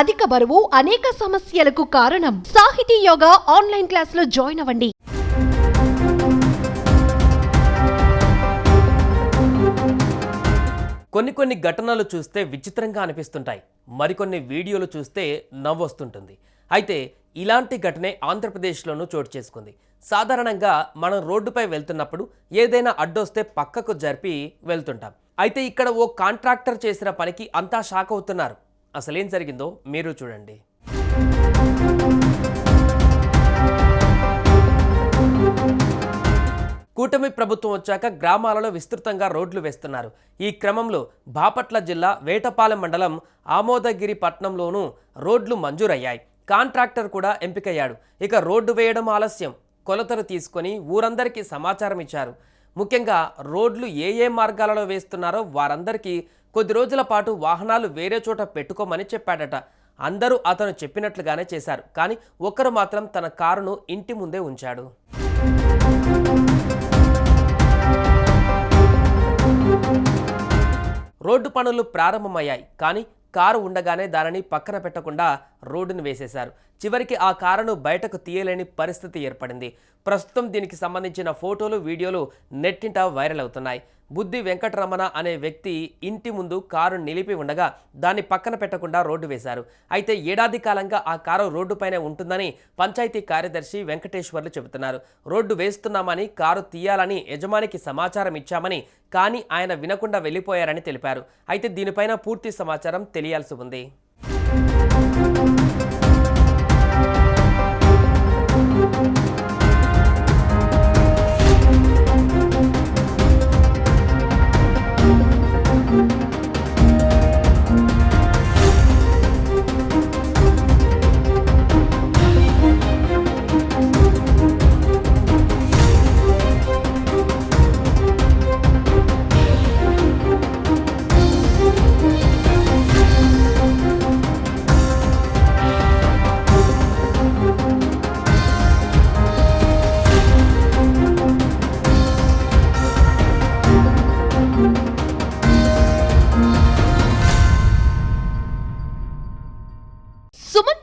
అధిక బరువు అనేక సమస్యలకు కారణం. సాహితీ యోగా ఆన్లైన్ క్లాసులో జాయిన్ అవ్వండి. కొన్ని కొన్ని ఘటనలు చూస్తే విచిత్రంగా అనిపిస్తుంటాయి. మరికొన్ని వీడియోలు చూస్తే నవ్వొస్తుంటుంది. అయితే ఇలాంటి ఘటనే ఆంధ్రప్రదేశ్లోనూ చోటు చేసుకుంది. సాధారణంగా మనం రోడ్డుపై వెళ్తున్నప్పుడు ఏదైనా అడ్డొస్తే పక్కకు జరిపి వెళ్తుంటాం. అయితే ఇక్కడ ఓ కాంట్రాక్టర్ చేసిన పనికి అంతా షాక్ అవుతున్నారు. అసలేం జరిగిందో మీరు చూడండి. కూటమి ప్రభుత్వం వచ్చాక గ్రామాలలో విస్తృతంగా రోడ్లు వేస్తున్నారు. ఈ క్రమంలో బాపట్ల జిల్లా వేటపాలెం మండలం ఆమోదగిరి పట్నంలోనూ రోడ్లు మంజూరయ్యాయి. కాంట్రాక్టర్ కూడా ఎంపికయ్యాడు. ఇక రోడ్డు వేయడం ఆలస్యం. కొలతలు తీసుకొని ఊరందరికీ సమాచారం ఇచ్చారు. ముఖ్యంగా రోడ్లు ఏ ఏ మార్గాలలో వేస్తున్నారో వారందరికీ కొద్ది రోజుల పాటు వాహనాలు వేరే చోట పెట్టుకోమని చెప్పాడట. అందరూ అతను చెప్పినట్లుగానే చేశారు. కానీ ఒకరు మాత్రం తన కారును ఇంటి ముందే ఉంచాడు. రోడ్డు పనులు ప్రారంభమయ్యాయి. కానీ కారు ఉండగానే దానిని పక్కన పెట్టకుండా రోడ్డును వేసేశారు. చివరికి ఆ కారును బయటకు తీయలేని పరిస్థితి ఏర్పడింది. ప్రస్తుతం దీనికి సంబంధించిన ఫోటోలు వీడియోలు నెట్టింట వైరల్ అవుతున్నాయి. బుద్ధి వెంకటరమణ అనే వ్యక్తి ఇంటి ముందు కారు నిలిపి ఉండగా దాన్ని పక్కన పెట్టకుండా రోడ్డు వేశారు. అయితే ఏడాది కాలంగా ఆ కారు రోడ్డుపైనే ఉంటుందని పంచాయతీ కార్యదర్శి వెంకటేశ్వర్లు చెబుతున్నారు. రోడ్డు వేస్తున్నామని కారు తీయాలని యజమానికి సమాచారం ఇచ్చామని కానీ ఆయన వినకుండా వెళ్ళిపోయారని తెలిపారు. అయితే దీనిపైన పూర్తి సమాచారం తెలియాల్సి ఉంది.